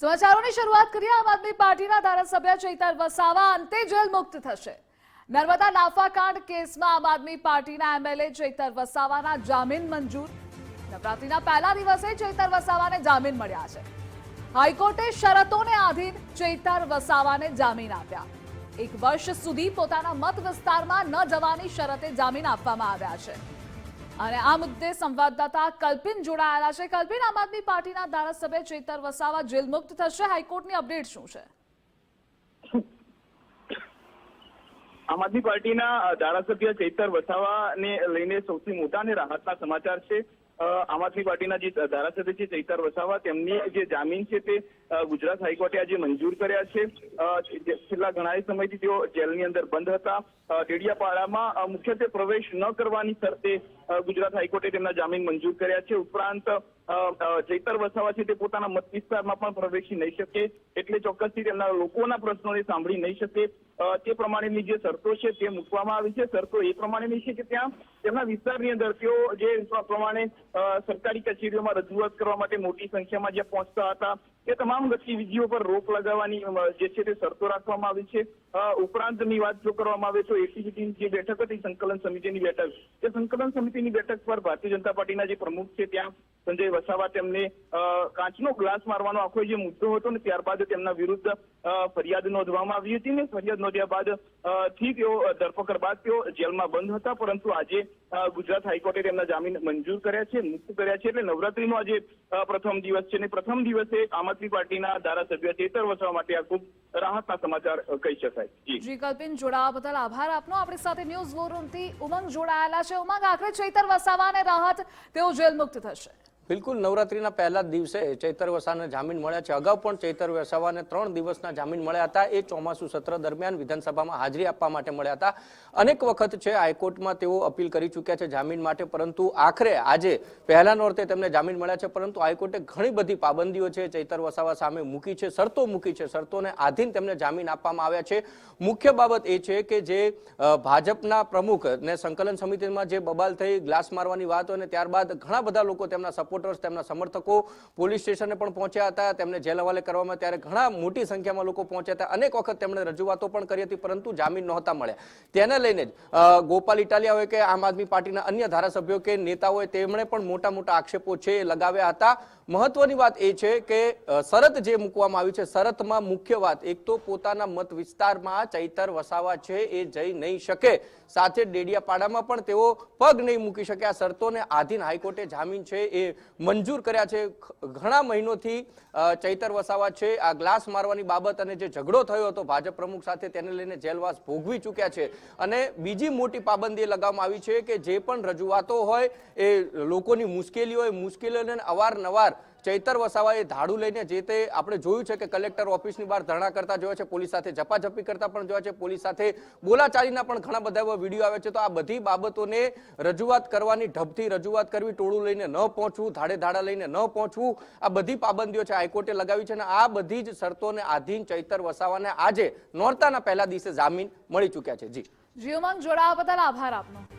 સમાચારોની શરૂઆત કરીએ. આમ આદમી પાર્ટીના ધારાસભ્ય ચૈતર વસાવા અંતે જેલ મુક્ત થશે. નર્મદા નાફાકાંડ કેસમાં આમ આદમી પાર્ટીના એમએલએ ચૈતર વસાવાના જામીન મંજૂર. નવરાત્રીના પહેલા દિવસે ચૈતર વસાવાને જામીન મળ્યા છે. હાઈકોર્ટે શરતોને આધીન ચૈતર વસાવાને જામીન આપ્યા. એક વર્ષ સુધી પોતાના મત વિસ્તારમાં ન જવાની શરતે જામીન આપવામાં આવ્યા છે. અને આ મુદ્દે સંવાદદાતા કલ્પિન જોડાયેલા છે. કલ્પિન, આમ આદમી પાર્ટીના ધારાસભ્ય ચેતર વસાવા જેલ મુક્ત થશે. હાઈકોર્ટની અપડેટ શું છે? આમ આદમી પાર્ટીના ધારાસભ્ય ચૈતર વસાવાને લઈને સૌથી મોટા અને રાહતના સમાચાર છે. આમ આદમી પાર્ટીના જે ધારાસભ્ય છે ચૈતર વસાવા, તેમની જે જામીન છે તે ગુજરાત હાઈકોર્ટે આજે મંજૂર કર્યા છે. છેલ્લા ઘણા સમયથી તેઓ જેલની અંદર બંધ હતા. ડેડિયાપાડામાં મુખ્યત્વે પ્રવેશ ન કરવાની શરતે ગુજરાત હાઈકોર્ટે તેમના જામીન મંજૂર કર્યા છે. ઉપરાંત ચૈતર વસાવા છે તે પોતાના મત વિસ્તારમાં પણ પ્રવેશી નહીં શકે એટલે ચોક્કસથી તેમના લોકોના પ્રશ્નોને સાંભળી નહીં શકે. તે પ્રમાણેની જે શરતો છે તે મૂકવામાં આવી છે. શરતો એ પ્રમાણેની છે કે ત્યાં તેમના વિસ્તારની અંદર તેઓ જે પ્રમાણે સરકારી કચેરીઓમાં રજૂઆત કરવા માટે મોટી સંખ્યામાં જ્યાં પહોંચતા હતા તે તમામ ગતિવિધિઓ પર રોક લગાવવાની જે છે તે શરતો રાખવામાં આવી છે. ઉપરાંતની વાત જો કરવામાં આવે તો એસીબીની જે બેઠક હતી, સંકલન સમિતિની બેઠક. તે સંકલન સમિતિની બેઠક પર ભારતીય જનતા પાર્ટીના જે પ્રમુખ છે, ત્યાં સંજય વસાવા તેમને કાચનો ગ્લાસ મારવાનો આખો જે મુદ્દો હતો ને, ત્યારબાદ તેમના વિરુદ્ધ ફરિયાદ નોંધવામાં આવી હતી ને, ફરિયાદ નોંધ્યા બાદથી તેઓ ધરપકડ બાદ તેઓ જેલમાં બંધ હતા, પરંતુ આજે ગુજરાત હાઈકોર્ટે તેમના જામીન મંજૂર કર્યા છે, મુક્ત કર્યા છે. એટલે નવરાત્રીનો આજે પ્રથમ દિવસ છે ને, પ્રથમ દિવસે આમ આદમી પાર્ટીના ધારાસભ્ય ચેતર વસાવા માટે આ ખૂબ રાહતના સમાચાર કહી શકાય. જી. કલ્પિન, જોડાવા બદલ આભાર આપનો. આપણી સાથે ન્યૂઝ વોરૂમથી ઉમંગ જોડાયેલા છે. ઉમંગ, આખરે ચેતર વસાવાને રાહત, તેઓ જેલ મુક્ત થશે. બિલકુલ, નવરાત્રીના પહેલા દિવસે ચૈતર વસાને જામીન મળ્યા છે. અગાઉ પણ ચૈતર વસાવાને ત્રણ દિવસના જામીન મળ્યા હતા. એ ચોમાસુ સત્ર દરમિયાન વિધાનસભામાં હાજરી આપવા માટે મળ્યા હતા. અનેક વખત છે, હાઈકોર્ટમાં તેઓ અપીલ કરી ચૂક્યા છે જામીન માટે, પરંતુ આખરે, આજે પહેલા નોરતે તેમને જામીન મળ્યા છે, પરંતુ હાઈકોર્ટે ઘણી બધી પાબંદીઓ છે, ચૈતર વસાવા સામે મૂકી છે, શરતો મૂકી છે. શરતોને આધીન તેમને જામીન આપવામાં આવ્યા છે. મુખ્ય બાબત એ છે કે જે ભાજપના પ્રમુખ ને સંકલન સમિતિમાં જે બબાલ થઈ, ગ્લાસ મારવાની વાત અને ત્યારબાદ ઘણા બધા લોકો તેમના સપોર્ટર્સ તેમના સમર્થકો પોલીસ સ્ટેશને પણ પહોંચ્યા હતા. તેમને જેલ હવાલે કરવામાં ત્યારે ઘણા મોટી સંખ્યામાં લોકો પહોંચ્યા હતા. અનેક વખત તેમણે રજૂઆતો પણ કરી હતી, પરંતુ જામીન નહોતા મળ્યા. તેને લઈને જ ગોપાલ ઇટાલિયા હોય કે આમ આદમી પાર્ટીના અન્ય ધારાસભ્યો કે નેતાઓએ તેમણે પણ મોટા મોટા આક્ષેપો છે લગાવ્યા હતા. મહત્વની વાત એ છે કે શરત જે મૂકવામાં આવી છે, શરતમાં મુખ્ય વાત, એક તો પોતાના મત વિસ્તારમાં ચૈતર વસાવા છે એ જઈ નહીં શકે. સાથે ડેડિયાપાડામાં પણ તેઓ પગ નહીં મૂકી શકે આ શરતોને આધીન હાઈકોર્ટે જામીન છે એ મંજૂર કર્યા છે. ઘણા મહિનોથી ચૈતર વસાવા છે. આ ગ્લાસ મારવાની બાબત અને જે ઝઘડો થયો હતો, ભાજપ પ્રમુખ સાથે તેને લઈને જેલવાસ ભોગવી ચૂક્યા છે. અને બીજી મોટી પાબંદી લગાવવામાં આવી છે કે જે પણ રજૂઆતો હોય, એ લોકોની મુશ્કેલીઓ હોય મુશ્કેલીઓને અવારનવાર ચૈતર વસાવાએ ધાડું લઈને જે તે આપણે જોયું છે કે કલેક્ટર ઓફિસની બહાર ધરણા કરતા જોયા છે, પોલીસ સાથે ઝપાઝપી કરતા પણ જોયા છે, પોલીસ સાથે બોલાચાલીના પણ ઘણા બધા એવા વીડિયો આવે છે. તો આ બધી બાબતોને રજૂઆત કરવાની ઢબથી રજૂઆત કરવી, ટોળું લઈને ન પહોંચવું, ધાડે ધાડા લઈને ન પહોંચવું, આ બધી પાબંદીઓ છે હાઈકોર્ટે લગાવી છે અને આ બધી જ શરતોને આધીન ચૈતર વસાવાને આજે નોરતાના પહેલા દિવસે જામીન મળી ચૂક્યા છે. જી. જીઓમાં જોડાવા બદલ આભાર આપનો.